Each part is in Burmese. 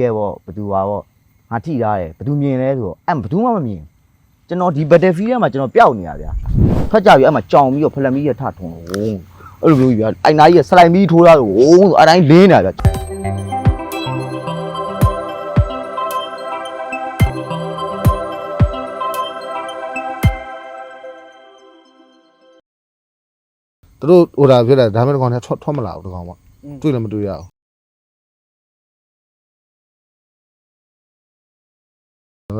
ကဲပေါ့ဘသူပါပေါ့ငါထိထားတယ်ဘသူမြင်လဲဆိုတော့အဲ့ဘသူမှမမြင်ကျွန်တော်ဒီ battlefield ထဲမှာကျွန်တော်ပျောက်နေတာဗျာထွက်ကြပြီအဲ့မှာကြောင်ပြီးတော့ဖလက်မီးရထထုံလို့ဝုန်းအဲ့လိုမျိုးကြီးဗျာအိုင်နာကြီးကစလိုက်မီးထိုးထားလို့ဝုန်းဆိုအဲ့တိုင်းလင်းနေတာဗျာသူတို့ဟိုဒါဖြစ်တယ်ဒါမဲ့တကောင်နဲ့ထွက်ထွက်မလာဘူးတကောင်ပေါ့တွေ့လည်းမတွေ့ရဘူး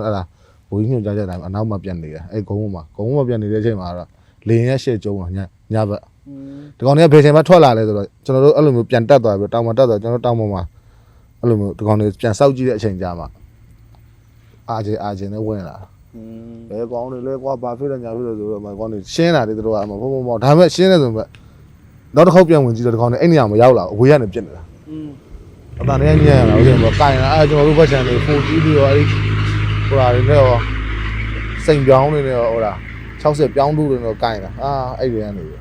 အဲ့ဒါဘိုးကြီးညွှန်ကြားချက်တိုင်းအနောက်မှာပြန်နေတယ်အဲ့ဂုံးပေါ်မှာဂုံးပေါ်ပြန်နေတဲ့အချိန်မှာတော့လေရင်ရဲ့ရှေ့ကျုံတော့ညညဘက်ဒီကောင်တွေကဘယ်ချိန်မှထွက်လာလဲဆိုတော့ကျွန်တော်တို့အဲ့လိုမျိုးပြန်တက်သွားပြီးတောင်မှာတက်သွားကျွန်တော်တောင်ပေါ်မှာအဲ့လိုမျိုးဒီကောင်တွေပြန်စောက်ကြည့်တဲ့အချိန်ကြာမှာအာဂျေအာဂျေနဲ့ဝင်လာဘယ်ကောင်တွေလဲကွာဘာဖြစ်လဲညာဖြစ်လဲဆိုတော့မကောင်တွေရှင်းလာတယ်သူတို့ကအမဖုံဖုံဖုံဒါပေမဲ့ရှင်းတယ်ဆိုတော့နောက်တစ်ခေါက်ပြန်ဝင်ကြည့်တော့ဒီကောင်တွေအဲ့နေရာမှာရောက်လာအဝေးကနေပြစ်နေတာအတန်နဲ့ညံ့ရတာဟုတ်တယ်ပေါ့ကင်လာအဲကျွန်တော်တို့ဘက်ချန်တွေ4ကြီးပြီးတော့အဲဒီ ဟိုဟာတွေနဲ့ရောစိန်ပြောင်းတွေနဲ့ရောဟိုလား60ပြောင်းတူတွေနဲ့ကင်လာအာအဲ့တွေကနေပြီ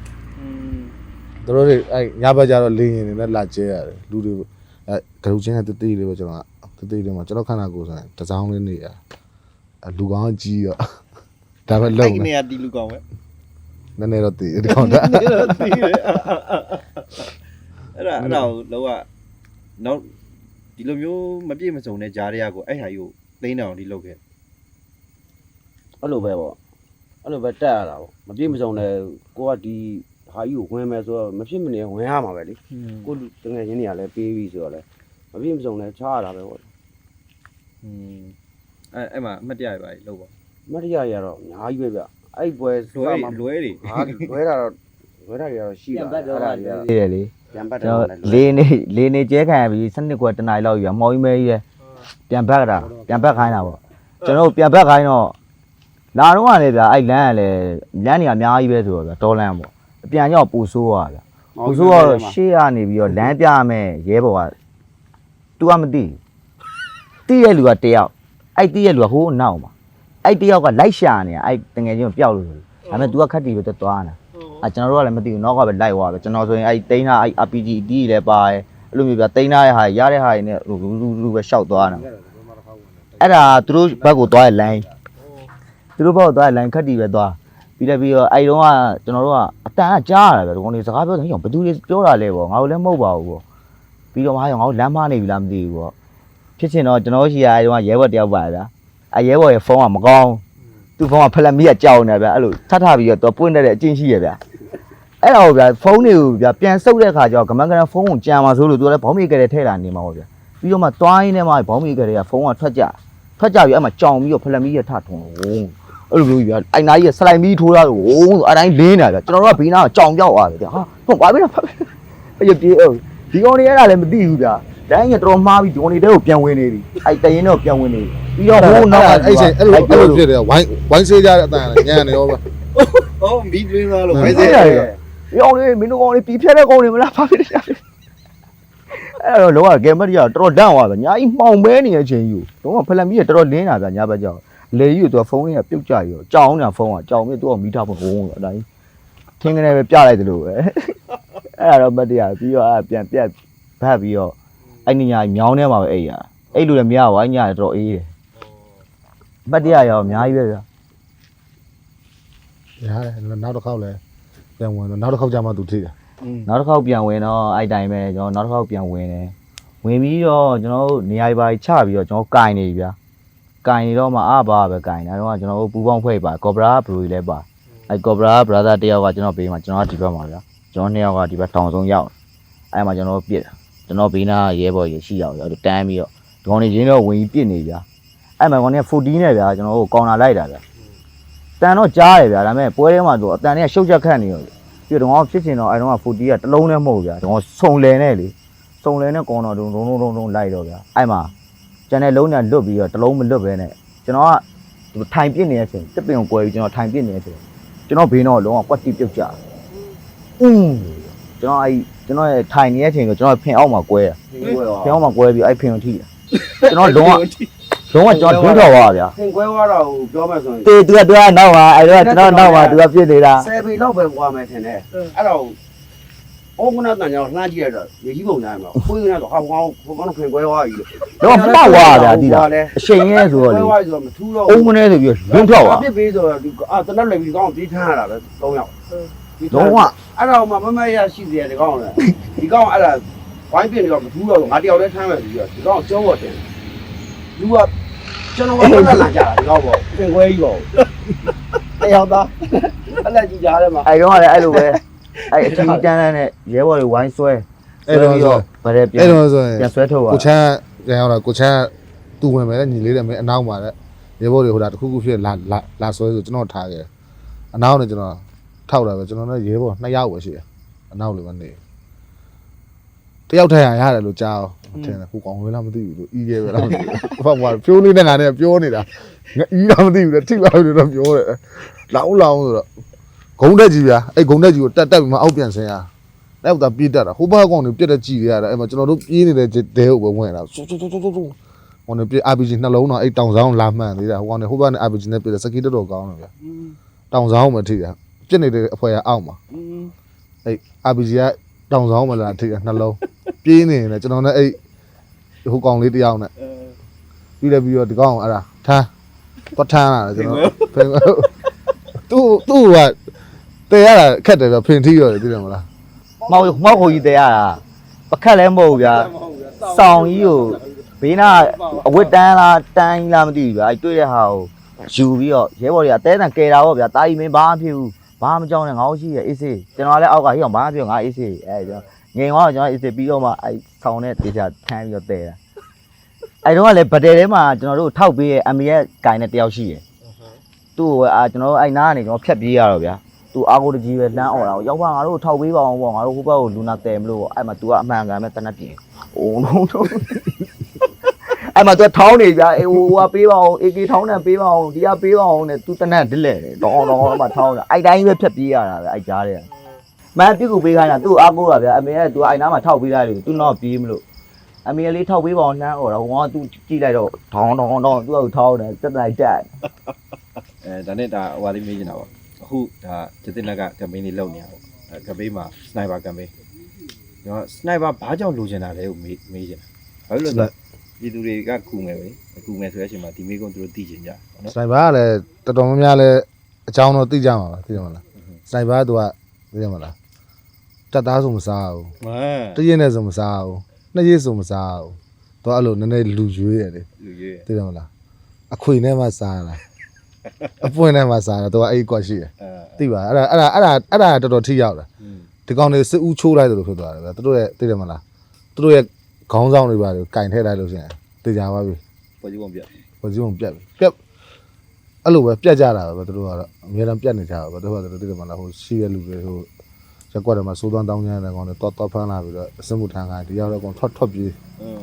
တို့တို့တွေအဲညဘက်ကျတော့လေရင်တွေနဲ့လာကျဲရတယ်လူတွေအဲဂရုချင်းနဲ့တတိလေးပဲကျွန်တော်ကတတိလေးမှာကျွန်တော်ခန္ဓာကိုယ်ဆိုရင်တစောင်းလေးနေရအဲလူကောင်းကြီးရောဒါပဲလုံအဲ့နေနေရတီလူကောင်ပဲနည်းနည်းတော့တည်ဒီကောင်တာတီးတယ်အဲ့ဒါအဲ့ဒါကိုလောကနောက်ဒီလိုမျိုးမပြည့်မစုံတဲ့ဂျားတွေကကိုအဲ့ဟာကြီးကိုသိန်းတောင်ဒီလောက်ခဲ့ အဲ့လိုပဲပေါ့အဲ့လိုပဲတက်ရတာပေါ့မပြည့်မစုံတဲ့ကိုကဒီဟာကြီးကိုဝင်မယ်ဆိုတော့မဖြစ်မနေဝင်ရမှာပဲလေကိုလူတငယ်ချင်းတွေကလည်းပေးပြီးဆိုတော့လေမပြည့်မစုံလဲချားရတာပဲပေါ့อืมအဲ့အဲ့မှာအမှတ်တရရပါလေလောက်ပါမတ်ရရတော့အများကြီးပဲဗျအဲ့ပွဲလွဲလွဲတွေဟာလွဲတာတော့လွဲတာတွေကတော့ရှိတာအဲ့ဒါတွေကသေးတယ်လေပြန်ပတ်တယ်ကျွန်တော့တော်လေးနေလေးနေကျဲခံရပြီးစနစ်ကွယ်တနားရီလောက်ယူရမော်ကြီးမဲကြီးရပြန်ဘက်တာပြန်ဘက်ခိုင်းတာပေါ့ကျွန်တော်ပြန်ဘက်ခိုင်းတော့ လာတော့ကလည်းဗျာအဲ့လမ်းကလည်းလမ်းနေအများကြီးပဲဆိုတော့ဗျာတော်လမ်းပေါ့အပြန်ကြောက်ပူဆိုးရဗျာပူဆိုးကတော့ရှေ့ကနေပြီးတော့လမ်းပြမယ်ရဲဘော်က तू ကမသိဘူးတိရဲ့လူကတယောက်အဲ့တိရဲ့လူကဟိုးအနောက်မှာအဲ့တယောက်ကလိုက်ရှာနေတာအဲ့တငယ်ချင်းကိုပျောက်လို့ဆိုဒါပေမဲ့ तू ကခက်တီပဲသွားနေတာအဲ့ကျွန်တော်တို့ကလည်းမသိဘူးနောက်ကပဲလိုက်သွားပဲကျွန်တော်ဆိုရင်အဲ့တိန်းတာအဲ့ RPG အတီးလည်းပါတယ်အဲ့လိုမျိုးပြတိန်းတာရဲ့ဟာရတဲ့ဟာတွေနဲ့လူလူလူပဲရှောက်သွားနေတာအဲ့ဒါသူတို့ဘက်ကိုသွားရဲ့ line သူတို့ဘက်ကိုသွားရဲ့ line ခက်တီပဲသွားပြီးလည်းပြီးတော့အဲ့တုန်းကကျွန်တော်တို့ကအတန်ကကြားရတာပဲဒီကောင်တွေစကားပြောတယ်ဟိုဘယ်သူတွေပြောတာလဲပေါ့ငါတို့လည်းမဟုတ်ပါဘူးပေါ့ပြီးတော့မဟာရောငါတို့လမ်းမနေပြီလားမသိဘူးပေါ့ဖြစ်ချင်တော့ကျွန်တော်ရှိရအဲ့တုန်းကရဲဘော်တယောက်ပါဗျာအဲ့ရဲဘော်ရဲ့ဖုန်းကမကောင်းသူ့ဖုန်းကဖလက်မီးကကြောက်နေဗျာအဲ့လိုထထပြီးတော့သူပွင့်တဲ့အချင်းရှိရဗျာအဲ့တော့ဗျာဖုန်းတွေကိုဗျာပြန်ဆုပ်တဲ့ခါကျတော့ကမန်ကရန်ဖုန်းကိုကြံပါဆိုလို့သူကလည်းဘောင်းမီကလေးထည့်လာနေမှာပေါ့ဗျာပြီးတော့မှတွိုင်းနဲ့မှဘောင်းမီကလေးကဖုန်းကထွက်ကြထွက်ကြပြီးအဲ့မှာကြောင်ပြီးတော့ဖလက်မီးရထထုံလို့ဝုန်း အဲ့လိုမျိုးကြီးဗျာအိုင်နာကြီးကစလိုက်မီးထိုးထားလို့ဝုန်းဆိုအဲ့တိုင်းလင်းနေတာဗျာကျွန်တော်တို့ကဘေးနားကကြောင်ပြောက်သွားတယ်ဗျာဟာဟုတ်ပါပြီလားအဲ့ရပြေအောင်ဒီကောင်တွေအဲ့ဒါလည်းမသိဘူးဗျာတိုင်းကတော်တော်မှားပြီးဒီကောင်တွေတဲကိုပြန်ဝင်နေပြီအဲ့တရင်တော့ပြန်ဝင်နေပြီပြီးတော့ဟိုနောက်ကအဲ့ချိန်အဲ့လိုအဲ့လိုဖြစ်တယ်ဝိုင်းဝိုင်းဆေးကြတဲ့အတန်ညံ့နေရောပဲဟောမီးတွင်းသားလို့ဘပဲယ်စေစေးရလဲဒီကောင်တွေမင်းတို့ကောင်တွေပြီးဖြတ်တဲ့ကောင်တွေမလားဖားဖြစ်တယ်အဲ့တော့လောကဂေမရီကတော်တော်ဒန့်သွားပြီညာကြီးမှောင်မဲနေတဲ့အချိန်ယူတော့ဖလန်မီးကတော်တော်လင်းလာဗျာညာဘက်ကြောင် လေကြီးကသူကဖုန်းလေးကပြုတ်ကြရောကြောင်းနေတာဖုန်းကကြောင်ပြီးသူကမီးထားဖို့ဘုံဆိုအတိုင်းထင်းကနေပဲပြလိုက်တယ်လို့ပဲအဲ့ဒါတော့မတရားပြီးတော့အဲ့ပြန်ပြတ်ဖတ်ပြီးတော့အဲ့ညညာမြောင်းထဲမှာပဲအိတ်ရအဲ့လိုလည်းမရဘူးအဲ့ညတော်တော်အေးတယ်မတရားရောအများကြီးပဲဗျာရတယ်နောက်တစ်ခေါက်လဲပြန်ဝင်တော့နောက်တစ်ခေါက်ကျမှသူထိတယ်နောက်တစ်ခေါက်ပြန်ဝင်တော့အဲ့တိုင်းပဲကျွန်တော်နောက်တစ်ခေါက်ပြန်ဝင်တယ်ဝင်ပြီးတော့ကျွန်တော်တို့နေရာတွေပါချပြီးတော့ကျွန်တော်ကင်နေပြီဗျာ ကင်နေတော့မှအဘာပဲကင်နေတော့ကျွန်တော်တို့ပူပေါင်းဖွဲ့ပါကော်ဘရာဘလူလည်းပါအဲ့ကော်ဘရာဘရာသာတယောက်ကကျွန်တော်ဘေးမှာကျွန်တော်ကဒီဘက်မှာဗျာကျွန်တော်နှစ်ယောက်ကဒီဘက်တောင်ဆုံးရောက်အဲ့မှာကျွန်တော်ပြစ်ကျွန်တော်ဘေးနားရဲဘော်ရရှိအောင်ကျွန်တော်တန်းပြီးတော့ဒီကောင်နေရင်းတော့ဝင်ပြီးပြစ်နေဗျာအဲ့မှာကောင်နေ14နဲ့ဗျာကျွန်တော်တို့ကောင်လာလိုက်တာဗျာတန်တော့ကြားတယ်ဗျာဒါပေမဲ့ပွဲထဲမှာသူအတန်တွေကရှုပ်ချက်ခတ်နေရောပြီးတော့ဖြစ်ချင်တော့အဲတော့40ကတလုံးနဲ့မဟုတ်ဗျာတော့စုံလဲနဲ့လေစုံလဲနဲ့ကောင်းတော့ဒုံဒုံဒုံဒုံလိုက်တော့ဗျာအဲ့မှာ ကျန်တဲ့လုံးနဲ့လွတ်ပြီးတော့တလုံးမလွတ်ပဲနဲ့ကျွန်တော်ကထိုင်ပြစ်နေတဲ့အချိန်တစ်ပင်ကိုကွဲပြီးကျွန်တော်ထိုင်ပြစ်နေတဲ့အချိန်ကျွန်တော်ဘေးတော့လုံးဝကွက်တိပြုတ်ကြအင်းကျွန်တော်အဲ့ကျွန်တော်ရဲ့ထိုင်နေတဲ့အချိန်ကကျွန်တော်ဖင်အောက်မှာကွဲရဖင်အောက်မှာကွဲပြီးအဲ့ဖင်ကိုထိတယ်ကျွန်တော်လုံးဝလုံးဝကျွန်တော်ဒွန်းတော်ပါဗျာသင်ကွဲသွားတော့ပြောမှဆိုရင်တေသူကသူကနောက်မှာအဲ့တော့ကျွန်တော်နောက်မှာသူကပြစ်နေတာ10ပေလောက်ပဲပွားမယ်ထင်တယ်အဲ့တော့ ဩအော်ကနာတန်ကြောင်လှမ်းကြည့်ရတော့ရေကြီးပုံညာမှာခွေးကတော့ဟာဘောင်းဘောင်းခင်ခွဲသွားပြီလို့တော့မှောက်သွားတာတိတာလဲအချိန်ရဲဆိုတော့ခွဲလေသွားပြီဆိုတော့မထူးတော့အုံးမနေဆိုပြီးလွန်းထွက်သွားပြစ်ပေးဆိုတော့ဒီအာတနက်လည်းပြီးကောင်းပြေးထမ်းရတာပဲ၃ယောက်လုံးဝအဲ့တော့မှမမရရှိသေးတယ်ဒီကောင်လည်းဒီကောင်အဲ့ဒါဝိုင်းပြင်းနေတော့မထူးတော့ငါတယောက်တည်းထမ်းမယ်ပြီးတော့ဒီကောင်ကျောပေါ်တင်လူကကျွန်တော်ကတက်လာကြတာဒီကောင်ပေါ့ခင်ခွဲကြီးပေါ့တယောက်သားအဲ့လက်ကြီးကြားထဲမှာအဲ့တော့ကလည်းအဲ့လိုပဲ အဲ့အထီးတန်းတန်းနဲ့ရဲဘော်တွေဝိုင်းဆွဲအဲ့တော့ပြီးဆိုတော့ဗရဲပြန်အဲ့တော့ဆိုရင်ပြန်ဆွဲထုတ်သွားကိုချမ်းပြန်ရောက်တော့ကိုချမ်းသူ့ဝင်မယ်လေညီလေးတယ်မင်းအနောက်မှာတဲ့ရေဘော်တွေဟိုတာတစ်ခုခုဖြစ်လာလာလာဆွဲဆိုကျွန်တော်ထားခဲ့အနောက်နဲ့ကျွန်တော်ထောက်တာပဲကျွန်တော်လည်းရေဘော်နှစ်ယောက်ပဲရှိတယ်အနောက်လိုပဲနေတယောက်ထက်ရရတယ်လို့ကြားအောင်ထင်တယ်ကိုကောင်ဝဲလားမသိဘူးလို့အီးရဲပဲလားမသိဘူးဘာမှပြိုးလေးနဲ့ငါနဲ့ပြောနေတာငါအီးတော့မသိဘူးလေထိပါလို့တော့ပြောတယ်လောင်းလောင်းဆိုတော့ ဂုံတက်ကြီးဗျာအဲ့ဂုံတက်ကြီးကိုတက်တက်ပြီးမှအောက်ပြန်ဆင်းရနောက်တော့ပြေးတက်တာဟိုဘက်ကောင်တွေပြက်တက်ကြည့်ရတာအဲ့မှာကျွန်တော်တို့ပြေးနေတဲ့တဲဟုတ်ပဲဝင်လာဆူဆူဆူဆူဆူဟိုနေပြေး RPG နှလုံးတော့အဲ့တောင်ဆောင်လာမှန်သေးတာဟိုကောင်တွေဟိုဘက်နဲ့ RPG နဲ့ပြေးတယ်စကီတော်တော်ကောင်းတယ်ဗျာတောင်ဆောင်မှထိတာပြက်နေတဲ့အဖွဲရအောက်မှာအဲ့ RPG ကတောင်ဆောင်မှလာထိတာနှလုံးပြေးနေတယ်ကျွန်တော်နဲ့အဲ့ဟိုကောင်လေးတယောက်နဲ့ပြီးတယ်ပြီးတော့ဒီကောင်အဲ့ဒါထမ်းတော့ထမ်းလာတယ်ကျွန်တော်ဖင်သူ့သူ့က တဲရတာခက်တယ်ဗျဖင်ထီရတယ်သိတယ်မလားမောက်မောက်ခိုကြီးတဲရတာပခက်လည်းမဟုတ်ဘူးဗျာစောင်းကြီးကိုဘေးနာအဝတ်တန်းလားတန်းကြီးလားမသိဘူးဗျာအဲ့တွေ့တဲ့ဟာကိုယူပြီးတော့ရဲဘော်တွေကတဲတန်ကယ်တာပေါ့ဗျာတာကြီးမင်းဘာမှဖြစ်ဘူးဘာမှမကြောက်နဲ့ငါ့ရှိရဲ့အေးစေးကျွန်တော်လည်းအောက်ကဟိအောင်ဘာမှဖြစ်ငါအေးစေးအဲ့ကျွန်တော်ငိန်သွားတော့ကျွန်တော်အေးစေးပြီးတော့မှအဲ့ဆောင်းနဲ့တေချာထမ်းပြီးတော့တဲတာအဲ့တော့ကလည်းဗတယ်ထဲမှာကျွန်တော်တို့ထောက်ပေးရဲ့အမေရဲ့ဂိုင်နဲ့တယောက်ရှိရဲ့သူ့ကိုအာကျွန်တော်တို့အဲ့နားကနေကျွန်တော်ဖြတ်ပြေးရတော့ဗျာ သူအာကိုတကြီးပဲလှမ်းអော်တာကိုရောက်ပါငါတို့ထောက်ပေးပါအောင်ပေါ့ငါတို့ဟိုဘက်ကိုလူနာတယ်မလို့ပေါ့အဲ့မှာ तू ကအမှန်ကန်ပဲတနက်ပြင်အိုးလုံးလုံးအဲ့မှာ तू ထောင်းနေကြအေးဟိုကပေးပါအောင် AK ထောင်းတယ်ပေးပါအောင်ဒီကပေးပါအောင်နဲ့ तू တနက်ဒစ်လဲတယ်တောင်းတောင်းအဲ့မှာထောင်းတာအဲ့တိုင်းပဲဖြတ်ပြေးရတာပဲအဲ့ကြားတယ်မန်ပြစ်ကိုပေးခိုင်းတာသူ့အာကိုကဗျာအမေက तू အဲ့နားမှာထောက်ပေးလိုက်တယ် तू တော့ပြေးမလို့အမေကလေးထောက်ပေးပါအောင်လှမ်းអော်တာဟိုက तू ကြည့်လိုက်တော့ထောင်းထောင်းထောင်း तू ကထောင်းတယ်တက်လိုက်တက် အဲဒါနဲ့ဒါဟိုဟာလေးမေးချင်တာပေါ့ အခုဒါကျတင်လက်ကကမ်ပိန်းလေးလုပ်နေရပေါ့အဲကမ်ပိန်းမှာစနိုက်ပါကမ်ပိန်းကျွန်တော်စနိုက်ပါဘာကြောင့်လိုချင်တာလဲကိုမေးမေးချင်တာဘာလို့လဲဆိုတော့ပြည်သူတွေကကူငယ်ပဲကူငယ်ဆိုတဲ့အချိန်မှာဒီမေကုန်းသူတို့သိချင်ကြတယ်နော်စနိုက်ပါကလည်းတော်တော်များများလည်းအကြောင်းတော့သိကြမှာပါသိကြမလားစနိုက်ပါကသူကသိကြမလားတက်သားဆိုမစားဘူးမှန်တရက်နဲ့ဆိုမစားဘူးနှစ်ရက်ဆိုမစားဘူးသူကအဲ့လိုနည်းနည်းလူရွေးရတယ်လူကြီးသိကြမလားအခွေနဲ့မှစားတာ အပွင့်နဲ့မှစားတာသူကအဲ့ဒီကွက်ရှိတယ်အဲသိပါအဲ့ဒါအဲ့ဒါအဲ့ဒါအဲ့ဒါတော်တော်ထိရောက်တယ်อืมဒီကောင်တွေစစ်ဦးချိုးလိုက်တယ်လို့ဖြစ်သွားတယ်ဗျာသူတို့ရဲ့သိတယ်မလားသူတို့ရဲ့ခေါင်းဆောင်တွေပါတွေကင်ထည့်လိုက်လို့ရှိရင်သိကြပါပြီပေါ်ကြည့်ပုံပြဝစီုံပြက်ပြီပြက်အဲ့လိုပဲပြက်ကြတာပဲသူတို့ကတော့အများတန်းပြက်နေကြတာပဲသူတို့ကသိတယ်မလားဟိုရှိတဲ့လူတွေဟိုရက်ကွက်တွေမှာစိုးသွမ်းတောင်းကြတဲ့ကောင်တွေတော့တော့ဖမ်းလာပြီးတော့အစမှုထမ်းကဒီရောက်တော့ကောင်ထွက်ထွက်ပြေး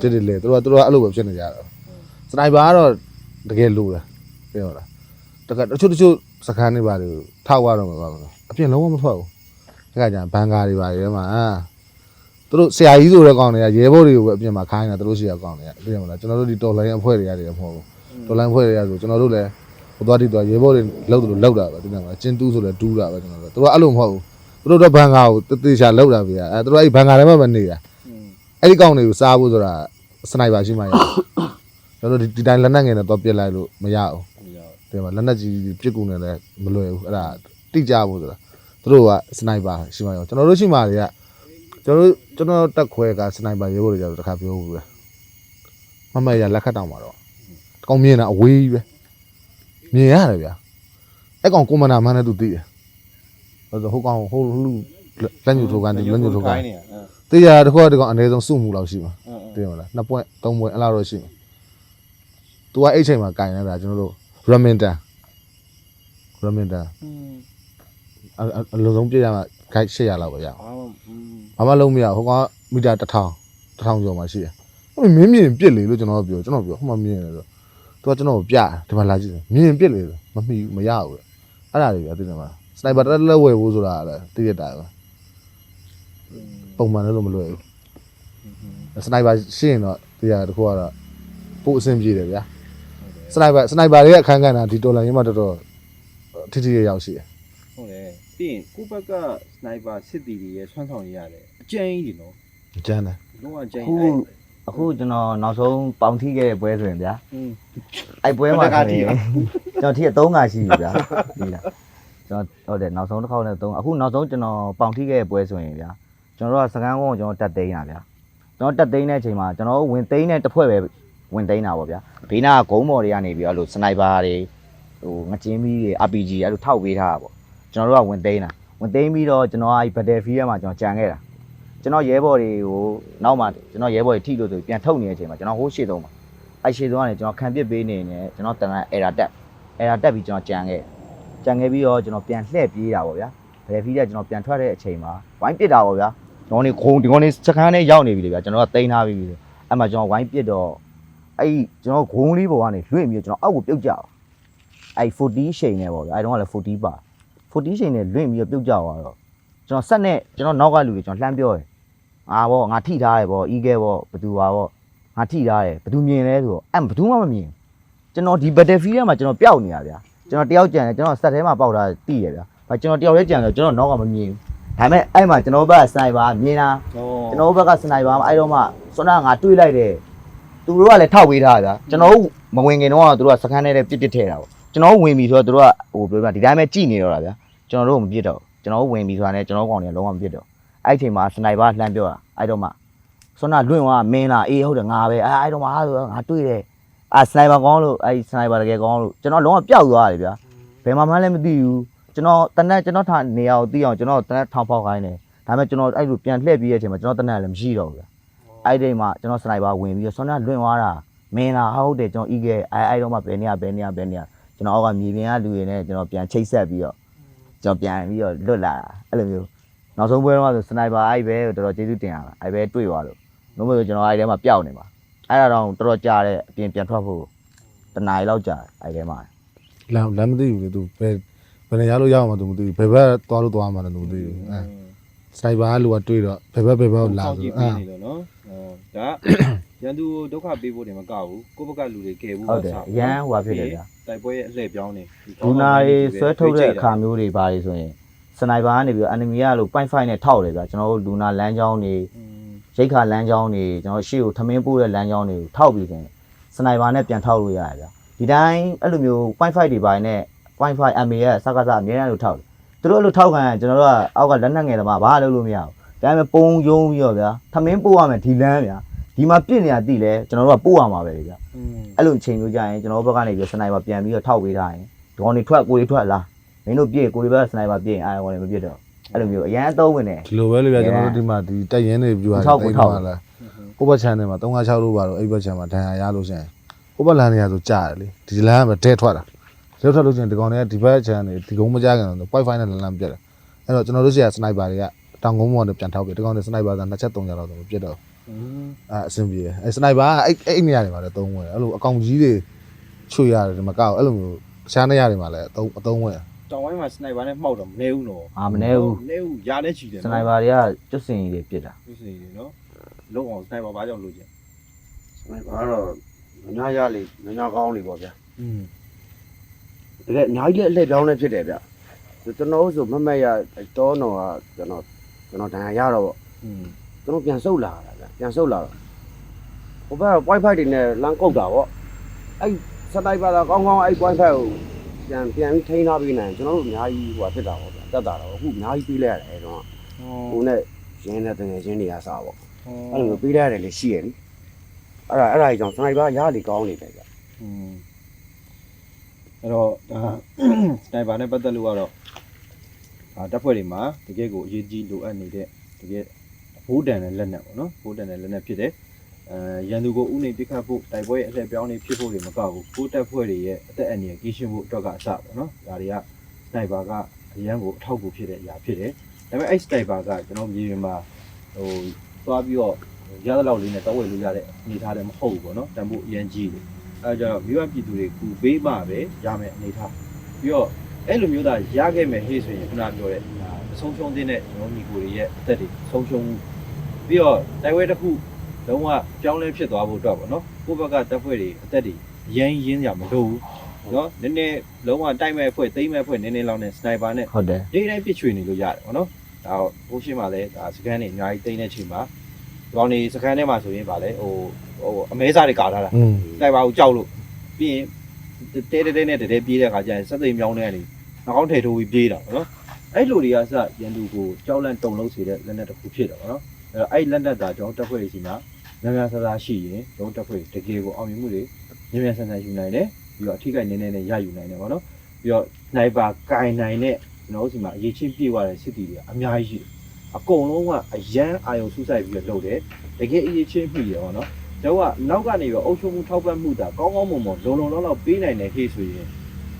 တစ်တစ်လေသူတို့ကသူတို့ကအဲ့လိုပဲဖြစ်နေကြတာစနိုက်ပါကတော့တကယ်လိုတယ်ပြောတာ တကယ်တချို့တချို့စခန်းတွေပါတွေထောက်ရတော့မှာပါမလားအပြင်လုံးဝမထွက်ဘူးအဲ့ကကြဘန်ကာတွေပါတွေမှာသူတို့ဆရာကြီးဆိုတဲ့ကောင်တွေကရဲဘော်တွေကိုပဲအပြင်မှာခိုင်းတာသူတို့ရှိရကောင်တွေကသိရမလားကျွန်တော်တို့ဒီတော်လိုင်းအဖွဲ့တွေရတယ်မဟုတ်ဘူးတော်လိုင်းဖွဲ့ရရဆိုကျွန်တော်တို့လည်းဟိုသွားတိသွားရေဘောတွေလောက်တယ်လို့လောက်တာပဲဒီနေ့မှာကျင်းတူးဆိုလည်းတူးတာပဲကျွန်တော်တို့သူတို့အဲ့လိုမဟုတ်ဘူးသူတို့တော့ဘန်ကာကိုတတိချာလောက်တာပြရအဲသူတို့အဲ့ဘန်ကာထဲမှာပဲနေတာအဲ့ဒီကောင်တွေကိုစားဖို့ဆိုတာစနိုက်ပါရှိမှရကျွန်တော်တို့ဒီတိုင်းလက်နက်ငယ်နဲ့တော့ပြစ်လိုက်လို့မရဘူး ဒီမှာလက်နက်ကြီးပြစ်ကူနေလည်းမလွယ်ဘူးအဲ့ဒါတိကျဖို့ဆိုတာသူတို့ကစနိုက်ပါရှိမှရကျွန်တော်တို့ရှိမှတွေကကျွန်တော်တို့ကျွန်တော်တက်ခွဲကစနိုက်ပါရေဘောတွေကြတော့တခါပြောဘူးပဲမမရလက်ခတ်တောင်ပါတော့ကောင်းမြင်တာအဝေးကြီးပဲမြင်ရတယ်ဗျာအဲ့ကောင်ကွန်မန္ဒါမန်းနဲ့သူသိတယ်ဟိုဟိုကောင်ဟိုလူလက်ညှိုးထိုးကန်ဒီလက်ညှိုးထိုးကန်နေရသိရတခွက်တကောင်အနည်းဆုံးစုမှုလောက်ရှိမှာသိရမလားနှစ်ပွင့်သုံးပွင့်အဲ့လောက်တော့ရှိမှာ तू ကအဲ့ချိန်မှာကင်နေတာကျွန်တော်တို့ Remington Remington အလုံးစုံပြည့်ရမှာ guide 800လောက်ပဲရအောင်အာဘာမှလုံးမရဟိုကောင်မီတာ1000 1000ကျော်မှရှိတယ်ဟိုမင်းမြင်ပြစ်လေလို့ကျွန်တော်ပြောကျွန်တော်ပြောဟိုမှာမြင်တယ်ဆိုသူကကျွန်တော်ကိုပြဒီမှာလာကြည့်မြင်ပြစ်လေမမီဘူးမရဘူးအဲ့ဒါတွေပြသိတယ်မလားစနိုက်ပါတက်လက်ဝယ်ဖို့ဆိုတာလည်းသိရတာပဲပုံမှန်လည်းလို့မလွယ်ဘူးစနိုက်ပါရှင်းရင်တော့တရားတစ်ခုကတော့ပို့အဆင်ပြေတယ်ဗျာ စနိုက်ပါစနိုက်ပါရဲ့အခန်းကဏ္ဍဒီတော်လိုင်းရင်းမှာတော်တော်ထိထိရရောက်ရှိတယ်ဟုတ်တယ်ပြီးရင်ကိုယ့်ဘက်ကစနိုက်ပါစစ်တီတွေရဲ့ဆွမ်းဆောင်ရရတယ်အကျန်းကြီးနော်ကျန်းတယ်လုံးဝကျန်းအခုကြီးအခုကျွန်တော်နောက်ဆုံးပေါင်ထိခဲ့တဲ့ပွဲဆိုရင်ဗျာอืมအဲ့ပွဲမှာဘယ်နှခါထိဆိုလဲရင်ကျွန်တော်ထိရ3ခါရှိပြီဗျာဒီလားကျွန်တော်ဟုတ်တယ်နောက်ဆုံးတစ်ခေါက်နဲ့3အခုနောက်ဆုံးကျွန်တော်ပေါင်ထိခဲ့တဲ့ပွဲဆိုရင်ဗျာကျွန်တော်တို့ကစကန်းကုန်းကိုကျွန်တော်တက်သိမ်းတာဗျာကျွန်တော်တက်သိမ်းတဲ့အချိန်မှာကျွန်တော်တို့ဝင်သိမ်းတဲ့တစ်ဖွဲ့ပဲ ဝင်သိမ်းတာပေါ့ဗျာဘေးနာကဂုံးမော်တွေကနေပြီးတော့အဲ့လိုစနိုက်ပါတွေဟိုငကျင်းပြီးတွေ RPG အဲ့လိုထောက်ပေးထားတာပေါ့ကျွန်တော်တို့ကဝင်သိမ်းတာဝင်သိမ်းပြီးတော့ကျွန်တော်ကအဲ့ Battlefield မှာကျွန်တော်ကြံခဲ့တာကျွန်တော်ရဲဘော်တွေကိုနောက်မှကျွန်တော်ရဲဘော်တွေထိလို့ဆိုပြန်ထုတ်နေတဲ့အချိန်မှာကျွန်တော်ဟိုးရှေ့သုံးမှာအဲ့ရှေ့သွားကနေကျွန်တော်ခံပစ်ပေးနေနေကျွန်တော်တန်ခါ error တက် error တက်ပြီးကျွန်တော်ကြံခဲ့ကြံခဲ့ပြီးတော့ကျွန်တော်ပြန်လှည့်ပြေးတာပေါ့ဗျာဘယ်ဖီးတဲ့ကျွန်တော်ပြန်ထွက်တဲ့အချိန်မှာဝိုင်းပစ်တာပေါ့ဗျာကျွန်တော်နေခုံဒီကောင်နေစကန်းနဲ့ရောက်နေပြီလေဗျာကျွန်တော်ကတိန်းထားပြီးပြီအဲ့မှာကျွန်တော်ဝိုင်းပစ်တော့ အဲ့ကျွန်တော်ဂုံးလေးပေါ်ကနေလွင့်ပြီးတော့ကျွန်တော်အောက်ကိုပြုတ်ကြအောင်အဲ့40ရှိန်နဲ့ပေါ့ဗျာအဲ့တော့ကလည်း40ပါ40ရှိန်နဲ့လွင့်ပြီးတော့ပြုတ်ကြသွားတော့ကျွန်တော်ဆက်နဲ့ကျွန်တော်နောက်ကလူတွေကျွန်တော်လှမ်းပြောတယ်ငါပေါ့ငါထိထားတယ်ပေါ့ eagle ပေါ့ဘသူပါပေါ့ငါထိထားတယ်ဘယ်သူမြင်လဲဆိုတော့အဲ့ဘယ်သူမှမမြင်ကျွန်တော်ဒီ battlefield ထဲမှာကျွန်တော်ပျောက်နေတာဗျာကျွန်တော်တယောက်ကြံတယ်ကျွန်တော်စက်ထဲမှာပေါက်တာတိရဗျာဘာကျွန်တော်တယောက်လေးကြံတယ်ကျွန်တော်နောက်ကမမြင်ဘူးဒါပေမဲ့အဲ့မှာကျွန်တော်ဘက်ကစနိုက်ပါမြင်တာဟောကျွန်တော်ဘက်ကစနိုက်ပါအဲ့တော့မှစွမ်းနာငါတွေးလိုက်တယ် သူတို့ကလည်းထောက်ပေးထားတာဗျာကျွန်တော်မဝင်ခင်တော့သူတို့ကစခန်းထဲပြစ်ပစ်ထဲတာပေါ့ကျွန်တော်ဝင်ပြီဆိုတော့သူတို့ကဟိုပြောပြဒီတိုင်းပဲကြည်နေတော့တာဗျာကျွန်တော်တို့မပြစ်တော့ကျွန်တော်ဝင်ပြီဆိုတာနဲ့ကျွန်တော်ကောင်တွေကလုံးဝမပြစ်တော့အဲ့အချိန်မှာစနိုက်ပါလှမ်းပြောတာအဲ့တော့မှဆွမ်းနာလွင့်သွားမင်းလားအေးဟုတ်တယ်ငါပဲအဲအဲ့တော့မှဟာဆိုငါတွေ့တယ်အာစနိုက်ပါကောင်းလို့အဲ့စနိုက်ပါတကယ်ကောင်းလို့ကျွန်တော်လုံးဝပျောက်သွားတယ်ဗျာဘယ်မှာမှလည်းမသိဘူးကျွန်တော်တနက်ကျွန်တော်ထားနေရာကိုသိအောင်ကျွန်တော်တနက်ထောင်ဖောက်ခိုင်းတယ်ဒါပေမဲ့ကျွန်တော်အဲ့လိုပြန်လှည့်ပြီးတဲ့အချိန်မှာကျွန်တော်တနက်လည်းမရှိတော့ဘူးဗျာ အဲ့ဒီမှာကျွန်တော်စနိုက်ပါဝင်ပြီးတော့ဆွမ်းနာလွင့်သွားတာမင်းလားဟုတ်တယ်ကျွန်တော်ဤခဲ့အဲအဲ့တော့မှဘယ်နေရာဘယ်နေရာဘယ်နေရာကျွန်တော်အောက်ကမြေပြင်ကလူတွေနဲ့ကျွန်တော်ပြန်ချိတ်ဆက်ပြီးတော့ကျွန်တော်ပြန်ပြီးတော့လွတ်လာတာအဲ့လိုမျိုးနောက်ဆုံးပွဲတော့ဆိုစနိုက်ပါအဲ့ပဲတော်တော်ကျေးဇူးတင်ရတာအဲ့ပဲတွေ့သွားလို့လုံးဝကျွန်တော်အဲ့ထဲမှာပျောက်နေပါအဲ့ဒါတော့တော်တော်ကြာတဲ့အပြင်ပြန်ထွက်ဖို့တနားရီလောက်ကြာအဲ့ထဲမှာလမ်းလမ်းမသိဘူးလေသူဘယ်ဘယ်နေရာလို့ရောက်မှသူမသိဘူးဘယ်ဘက်သွားလို့သွားမှလည်းသူမသိဘူးအဲစိုက်ပါလူကတွေ့တော့ဘယ်ဘက်ဘယ်ဘက်ကိုလာစောင့်ကြဆိုည့်အဲပေးနေလို့နော်ဟော ဒါရန်သူဒုက္ခပေးဖို့နေမကဘူးကိုယ့်ဘက်ကလူတွေကယ်ဖို့ဟုတ်တယ်အရန်ဟိုပါဖြစ်တယ်ဗျာတိုက်ပွဲရဲ့အလှည့်ပြောင်းနေဒူနာတွေဆွဲထုတ်တဲ့အခါမျိုးတွေပါလေဆိုရင်စနိုက်ပါကနေပြီးတော့ enemy ကလို့ point five နဲ့ထောက်တယ်ဗျာကျွန်တော်တို့လူနာလမ်းကြောင်းတွေရိတ်ခါလမ်းကြောင်းတွေကျွန်တော်ရှေ့ကိုထမင်းပို့တဲ့လမ်းကြောင်းတွေကိုထောက်ပြီးဆိုရင်စနိုက်ပါနဲ့ပြန်ထောက်လို့ရတယ်ဗျာဒီတိုင်းအဲ့လိုမျိုး point five တွေပါနေ point five MA ရဲ့စကားစားအများကြီးလို့ထောက်တယ်သူတို့အဲ့လိုထောက်ခံရင်ကျွန်တော်တို့ကအောက်ကလက်နက်ငယ်သမားဘာမှလုပ်လို့မရဘူး ဒါပေမဲ့ပုံယုံပြီးတော့ဗျာထမင်းပို့ရမယ်ဒီလမ်းဗျာဒီမှာပြစ်နေတာတိလဲကျွန်တော်တို့ကပို့ရမှာပဲလေဗျာအဲ့လိုအချိန်မျိုးကြရင်ကျွန်တော်တို့ဘက်ကနေပြီးစနိုက်ပါပြန်ပြီးတော့ထောက်ပေးထားရင်ဒီကောင်တွေထွက်ကိုတွေထွက်လာမင်းတို့ပြေကိုတွေဘက်ကစနိုက်ပါပြေရင်အားကောင်တွေမပြစ်တော့အဲ့လိုမျိုးအရန်အသုံးဝင်တယ်ဒီလိုပဲလေဗျာကျွန်တော်တို့ဒီမှာဒီတက်ရင်တွေပြူရတယ်ထောက်ကိုထောက်လာကိုဘက်ချန်တယ်မှာ356လို့ပါတော့အဲ့ဘက်ချန်မှာဒဏ်ရာရလို့ရှိရင်ကိုဘက်လန်နေရဆိုကြားတယ်လေဒီလမ်းကပဲတဲထွက်တာတဲထွက်လို့ရှိရင်ဒီကောင်တွေကဒီဘက်ချန်တွေဒီကုန်းမကြခင်တော့ point five နဲ့လမ်းလမ်းပြတ်တယ်အဲ့တော့ကျွန်တော်တို့ရှိရစနိုက်ပါတွေက တောင်ကုန်းပေါ်နဲ့ပြန်ထောက်ပြဒီကောင်တွေစနိုက်ပါကနှစ်ချက်သုံးချက်လောက်တော့ပြတ်တော့အဲအဆင်ပြေတယ်အဲစနိုက်ပါကအဲ့အဲ့နေရာတွေမှာလည်းသုံးဝင်အဲ့လိုအကောင်ကြီးတွေချွေရတယ်ဒီမကောက်အဲ့လိုမျိုးတခြားနေရာတွေမှာလည်းအသုံးအသုံးဝင်တောင်ဝိုင်းမှာစနိုက်ပါနဲ့မှောက်တော့မနေဘူးနော်အာမနေဘူးမနေဘူးရားနဲ့ချီတယ်စနိုက်ပါတွေကကျွတ်စင်ကြီးတွေပြစ်တာသူစီနေနော်လုံးအောင်စနိုက်ပါဘာကြောင့်လို့ကျင်စနိုက်ပါတော့ညာရလေညာကောင်းလေပေါ့ဗျာอืมတကယ်အများကြီးလည်းအလှည့်ပြောင်းလည်းဖြစ်တယ်ဗျကျွန်တော်ဆိုမမက်ရတောနော်ကကျွန်တော် ကျွန်တော်ဒဏ်ရာရတော့ပေါ့ อืม ကျွန်တော်ပြန်ဆုတ်လာတာဗျပြန်ဆုတ်လာတော့ဟိုဘက် wifi တွေနဲ့လမ်းကုတ်တာပေါ့အဲ့စတိုင်ပါတာကောင်းကောင်းအဲ့ wifi ကိုပြန်ပြန်ပြီးထိန်းထားပေးနိုင်ကျွန်တော်တို့အများကြီးဟိုဖြစ်တာပေါ့ဗျတက်တာတော့အခုအများကြီးပေးလိုက်ရတယ်အဲ့တော့ဟိုနဲ့ရင်းတဲ့တငယ်ချင်းတွေကစားပေါ့အဲ့လိုမျိုးပေးလိုက်ရတယ်လေရှိရလေအဲ့ဒါအဲ့ဒါကြီးကြောင့်စနိုက်ပါရလေကောင်းနေတယ်ဗျ อืมအဲ့တော့ဒါစနိုက်ပါနဲ့ပတ်သက်လို့ကတော့အာ တပ်ဖွဲ့တွေမှာတကယ်ကိုအရေးကြီးလိုအပ်နေတဲ့တကယ်ဘိုးတန်တဲ့လက်နက်ပေါ့နော်ဘိုးတန်တဲ့လက်နက်ဖြစ်တဲ့အဲရန်သူကိုဥနေပစ်ခတ်ဖို့တိုက်ပွဲရဲ့အလှည့်ပြောင်းနေဖြစ်ဖို့တွေမကဘူးဘိုးတပ်ဖွဲ့တွေရဲ့အသက်အန္တရာယ်ကင်းရှင်းဖို့အတွက်ကအစပေါ့နော်ဒါတွေကစနိုက်ပါကအရန်ကိုအထောက်အကူဖြစ်တဲ့အရာဖြစ်တယ်ဒါပေမဲ့အဲ့စနိုက်ပါကကျွန်တော်မြေပြင်မှာဟိုသွားပြီးတော့ရသလောက်လေးနဲ့တောဝဲလို့ရတဲ့အနေထားလည်းမဟုတ်ဘူးပေါ့နော်တန်ဖို့အရန်ကြီးတယ်အဲဒါကြောင့်မြို့ပြည်သူတွေကူပေးမှပဲရမယ်အနေထားပြီးတော့ အဲ့လိုမျိုးသားရခဲ့မယ်ဟေ့ဆိုရင်ခုနပြောတဲ့ဒါအဆုံးရှုံးတဲ့ကျွန်တော်ညီကိုတွေရဲ့အသက်တွေဆုံးရှုံးမှုပြီးတော့တိုက်ပွဲတစ်ခုလုံးဝကြောင်းလဲဖြစ်သွားဖို့အတွက်ပေါ့နော်ကိုယ့်ဘက်ကတပ်ဖွဲ့တွေအသက်တွေရင်းရင်းကြမလို့ဘူးနော်နည်းနည်းလုံးဝတိုက်မဲ့အဖွဲ့သိမ်းမဲ့အဖွဲ့နည်းနည်းလောက်နဲ့စနိုက်ပါနဲ့ဟုတ်တယ်ဒီတိုင်းပစ်ချွေနေလို့ရတယ်ပေါ့နော်ဒါဟိုရှိမှလည်းဒါစကန်နေအများကြီးတိမ့်တဲ့ချိန်မှာဒီကောင်နေစကန်ထဲမှာဆိုရင်ဗာလဲဟိုဟိုအမဲစားတွေကာထားတာอืมတိုက်ပါကိုကြောက်လို့ပြီးရင် တဲတဲတဲနဲ့တဲတဲပြေးတဲ့ခါကျရင်စက်သိမ်မြောင်းတဲ့ကနေနှာခေါင်းထဲထိုးပြီးပြေးတာပေါ့နော်အဲ့လိုတွေကစရန်သူကိုကြောက်လန့်တုံလုံးစေတဲ့လက်နက်တစ်ခုဖြစ်တယ်ပေါ့နော်အဲ့တော့အဲ့လက်နက်ဒါကျွန်တော်တက်ဖွဲ့ရှိမှာများများဆဆရှိရင်ကျွန်တော်တက်ဖွဲ့တကယ်ကိုအောင်မြင်မှုတွေမြန်မြန်ဆန်ဆန်ယူနိုင်တယ်ပြီးတော့အထိကိနည်းနည်းနဲ့ရယူနိုင်တယ်ပေါ့နော်ပြီးတော့နိုင်ပါကင်နိုင်တဲ့ကျွန်တော်တို့စီမှာအရေးချင်းပြေးသွားတဲ့စစ်တီတွေကအများကြီးရှိတယ်အကုန်လုံးကအရန်အာယုံဆူဆိုင်ပြီးတော့လုပ်တယ်တကယ်အရေးချင်းပြီးတယ်ပေါ့နော်ကျွန် တော်ကနောက်ကနေပြီးအုပ်ချုပ်မှုထောက်ပံ့မှုဒါကောင်းကောင်းမွန်မွန်လုံလုံလောက်လောက်ပေးနိုင်တဲ့ဟေ့ဆိုရင်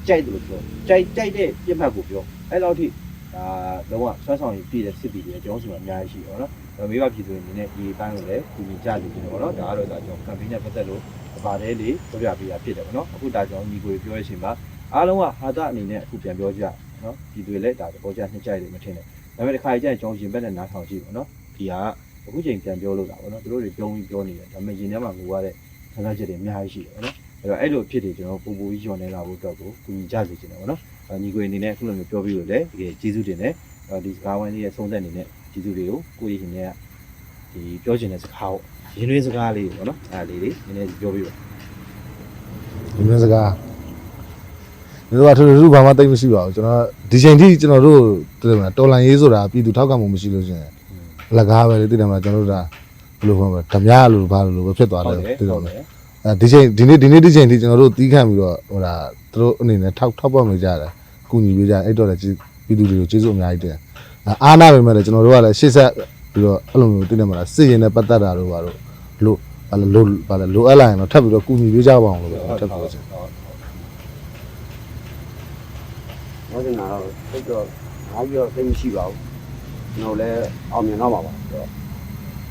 ကြိုက်တယ်လို့ပြောကြိုက်ကြိုက်တဲ့ပြစ်မှတ်ကိုပြောအဲ့လောက်ထိဒါလုံးဝဆွမ်းဆောင်ရည်ပြည့်တဲ့စစ်တီတွေကျွန်တော်ဆိုအများကြီးရှိတယ်နော်ဒါမိဘပြည်သူတွေအနေနဲ့ဒီအပိုင်းကိုလည်းကူညီကြလိမ့်မယ်ပေါ့နော်ဒါကတော့ဒါကျွန်တော် campaign နဲ့ပတ်သက်လို့ဗပါတယ်လေးပြောပြပေးတာဖြစ်တယ်ပေါ့နော်အခုဒါကျွန်တော်ညီကိုပြောရရှင်ပါအားလုံးကဟာတာအနေနဲ့အခုပြန်ပြောကြနော်ပြည်သူတွေလည်းဒါသဘောကျနှစ်ကြိုက်တယ်မထင်နဲ့ဒါပေမဲ့တစ်ခါကျရင်ကျွန်တော်ရင်ဘက်နဲ့နားထောင်ကြည့်ပေါ့နော်ဒီဟာ အခုချိန်ပြန်ပြောလို့တာပေါ့နော်သူတို့တွေပြောပြီးပြောနေတယ်ဒါပေမဲ့ရင်ထဲမှာငိုရတဲ့ခံစားချက်တွေအများကြီးရှိတယ်ပေါ့နော်အဲ့တော့အဲ့လိုအဖြစ်တွေကျွန်တော်ပူပူကြီးညွန်နေလာဖို့အတွက်ကိုကူညီကြစေချင်တယ်ပေါ့နော်အဲညီကိုအနေနဲ့အခုလိုမျိုးပြောပြီးလို့လည်းတကယ်ကျေးဇူးတင်တယ်အဲဒီစကားဝိုင်းလေးရဲ့ဆုံးသက်အနေနဲ့ကျေးဇူးတွေကိုကိုကြီးရှင်ရဲ့ဒီပြောချင်တဲ့စကားကိုရင်းနှီးစကားလေးပေါ့နော်အဲ့ဒါလေးတွေနည်းနည်းပြောပြပါဒီမျိုးစကားဒီလိုကထူထူဘာမှတိတ်မရှိပါဘူးကျွန်တော်ဒီချိန်ထိကျွန်တော်တို့တော်တော်လန်ရေးဆိုတာပြည်သူထောက်ကမှုမရှိလို့ရှိရင် အလကားပဲလေသိတယ်မလားကျွန်တော်တို့ဒါဘယ်လိုပြောမလဲဓမြလို့ဘာလို့ပဲဖြစ်သွားဟုတယ်တ်တယ်သိတယ်ဟုတ်မတလားယ်အဲဒီချိန်ဒီနေ့ဒီနေ့ဒီချိန်ထိကျွန်တော်တို့တီးခန့်ပြီးတော့ဟိုဒါသူတို့အနေနဲ့ထောက်ထောက်ပတ်မိကြတယ်ကုညီပေးကြတယ်အဲ့တော့လည်းပြည်သူတွေကိုကျေးဇူးအများကြီးတင်အားနာပေမဲ့လည်းကျွန်တော်တို့ကလည်းရှေ့ဆက်ပြီးတော့အဲ့လိုမျိုးသိတယ်မလားစစ်ရင်နဲ့ပတ်သက်တာတို့ဘာလို့လို့ဘာလို့ဘာလို့လိုအပ်လာရင်တော့ထပ်ပြီးတော့ကုညီပေးကြပါအောင်လို့ပဲထပ်ပြောချင်ဟောဒီနာတော့တိတ်တော့အားကြီးတော့သိမရှိပါဘူး ကျွန်တော်လည်းအောင်မြင်တော့မှာပါဆိုတော့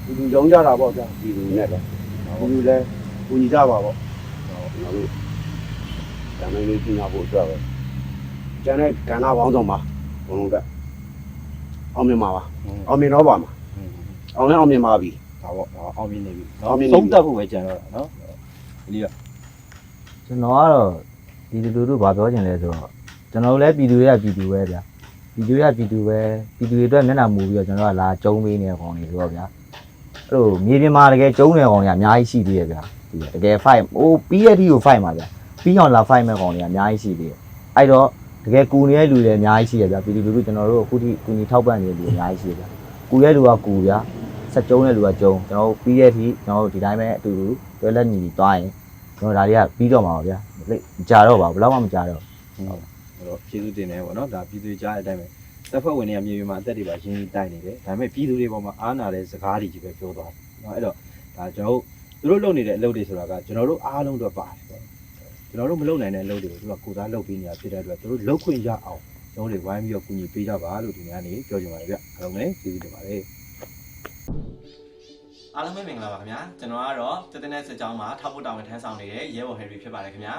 ဒီလူလုံးကြတာပေါ့ဗျာဒီလူနဲ့လည်းဒီလူလည်းကူညီကြပါပေါ့ကျွန်တော်တို့တမ်းလေးပြင်ရဖို့အတွက်ပဲကျန်တဲ့ကဏ္ဍပေါင်းစုံပါဘုံလုံးကအောင်မြင်ပါပါအောင်မြင်တော့ပါမှာအောင်လည်းအောင်မြင်ပါပြီဒါပေါ့ဒါအောင်မြင်နေပြီအောင်မြင်နေပြီသုံးတက်ဖို့ပဲကြံတော့တာနော်ဒီလေးကကျွန်တော်ကတော့ဒီလူတို့ဘာပြောချင်လဲဆိုတော့ကျွန်တော်တို့လည်းပြည်သူတွေကပြည်သူပဲဗျာ ပြည်သူတွေကပြည်သူပဲပြည်သူတွေအတွက်မျက်နှာမူပြီးတော့ကျွန်တော်ကလာကျုံးပေးနေတဲ့ကောင်တွေဆိုတော့ဗျာအဲ့လိုမြေပြင်မှာတကယ်ကျုံးနေတဲ့ကောင်တွေကအများကြီးရှိသေးရဲ့ဗျာဒီတကယ် fight ဟိုပြီးရတဲ့ကို fight မှာဗျာပြီးအောင်လာ fight မဲ့ကောင်တွေကအများကြီးရှိသေးရဲ့အဲ့တော့တကယ်ကူနေတဲ့လူတွေအများကြီးရှိရဗျာပြည်သူလူထုကျွန်တော်တို့အခုထိကူညီထောက်ပံ့နေတဲ့လူအများကြီးရှိရဗျာကူရဲ့လူကကူဗျာဆက်ကျုံးတဲ့လူကကျုံးကျွန်တော်တို့ပြီးရဲ့ထိကျွန်တော်တို့ဒီတိုင်းပဲအတူတူတွဲလက်ညီညီသွားရင်ကျွန်တော်ဒါတွေကပြီးတော့မှာပါဗျာမကြတော့ပါဘူးဘယ်တော့မှမကြတော့အဲ့တော့ ကျေးဇူးတင်တယ်ပေါ့နော်ဒါပြည်သူကြားတဲ့အတိုင်းပဲတပ်ဖွဲ့ဝင်တွေကမြေပြင်မှာအသက်တွေပါရင်းနှီးတိုက်နေတယ်ဒါပေမဲ့ပြည်သူတွေပေါ်မှာအားနာတဲ့စကားတွေကြီးပဲပြောသွားတယ်နော်အဲ့တော့ဒါကျွန်တော်တို့သူတို့လုပ်နေတဲ့အလုပ်တွေဆိုတာကကျွန်တော်တို့အားလုံးတော့ပါတယ်ပေါ့ကျွန်တော်တို့မလုပ်နိုင်တဲ့အလုပ်တွေကိုသူကကိုယ်စားလုပ်ပေးနေတာဖြစ်တဲ့အတွက်သူတို့လုပ်ခွင့်ရအောင်ကျွန်တော်တို့ဝိုင်းပြီးတော့ကူညီပေးကြပါလို့ဒီနေ့ကနေပြောချင်ပါတယ်ဗျအားလုံးလည်းကျေးဇူးတင်ပါတယ်အားလုံးပဲမင်္ဂလာပါခင်ဗျာကျွန်တော်ကတော့တက်တဲ့စစ်ကြောင်းမှာထောက်ဖို့တာဝန်ထမ်းဆောင်နေတဲ့ရဲဘော်ဟယ်ရီဖြစ်ပါတယ်ခင်ဗျာ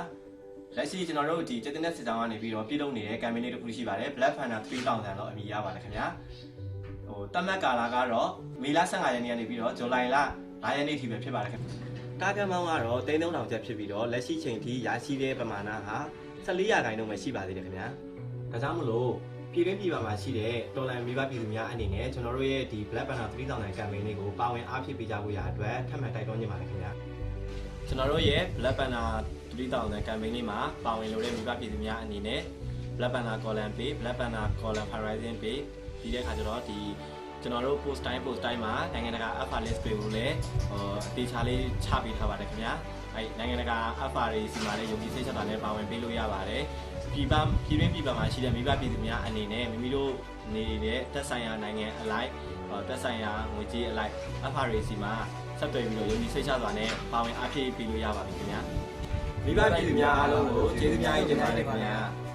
လက်ရှိကျွန်တော်တို့ဒီတက်တဲ့စစ်ကြောင်းကနေပြီးတော့ပြည်လုံးနေတဲ့ campaign လေးတစ်ခုရှိပါတယ် Black Panther 3000တော့အမည်ရပါတယ်ခင်ဗျာဟိုတတ်မှတ်ကာလကတော့မေလ15ရက်နေ့ကနေပြီးတော့ဇူလိုင်လ9ရက်နေ့ထိပဲဖြစ်ပါတယ်ခင်ဗျာကားကမောင်းကတော့3000ကျပ်ဖြစ်ပြီးတော့လက်ရှိချိန်ထိရရှိတဲ့ပမာဏဟာ14ရာခိုင်နှုန်းပဲရှိပါသေးတယ်ခင်ဗျာဒါကြောင့်မလို့ပြည်တွင်းပြည်ပမှာရှိတဲ့တော်လန်မိဘပြည်သူများအနေနဲ့ကျွန်တော်တို့ရဲ့ဒီ Black Panther 3000 campaign လေးကိုပါဝင်အားဖြည့်ပေးကြဖို့ရအတွက်ထပ်မံတိုက်တွန်းနေပါတယ်ခင်ဗျာကျွန်တော်တို့ရဲ့ Black Panther 3000 campaign လေးမှာပါဝင်လို့တဲ့မိဘပြည်သူများအနေနဲ့ Black Panther column page Black Panther column horizon page ဒီတဲ့ခါကျတော့ဒီကျွန်တော်တို့ post time post time မှာနိုင်ငံတကာ alpha list တွေကိုလည်းဟိုအသေးချာလေးချပေးထားပါတယ်ခင်ဗျာအဲနိုင်ငံတကာ alpha တွေစီမှာလည်းယုံကြည်စိတ်ချတာနဲ့ပါဝင်ပေးလို့ရပါတယ်ပြည်ပပြည်တွင်းပြည်ပမှာရှိတဲ့မိဘပြည်သူများအနေနဲ့မိမိတို့နေတဲ့သက်ဆိုင်ရာနိုင်ငံအလိုက်ဟောသက်ဆိုင်ရာငွေကြေးအလိုက် alpha တွေစီမှာဆက်သွယ်ပြီးတော့ယုံကြည်စိတ်ချစွာနဲ့ပါဝင်အားဖြည့်ပေးလို့ရပါပြီခင်ဗျာ မိဘပြည်သူများအားလုံးကိုကျေးဇူးများကြီးတင်ပါတယ်ခင်ဗျာ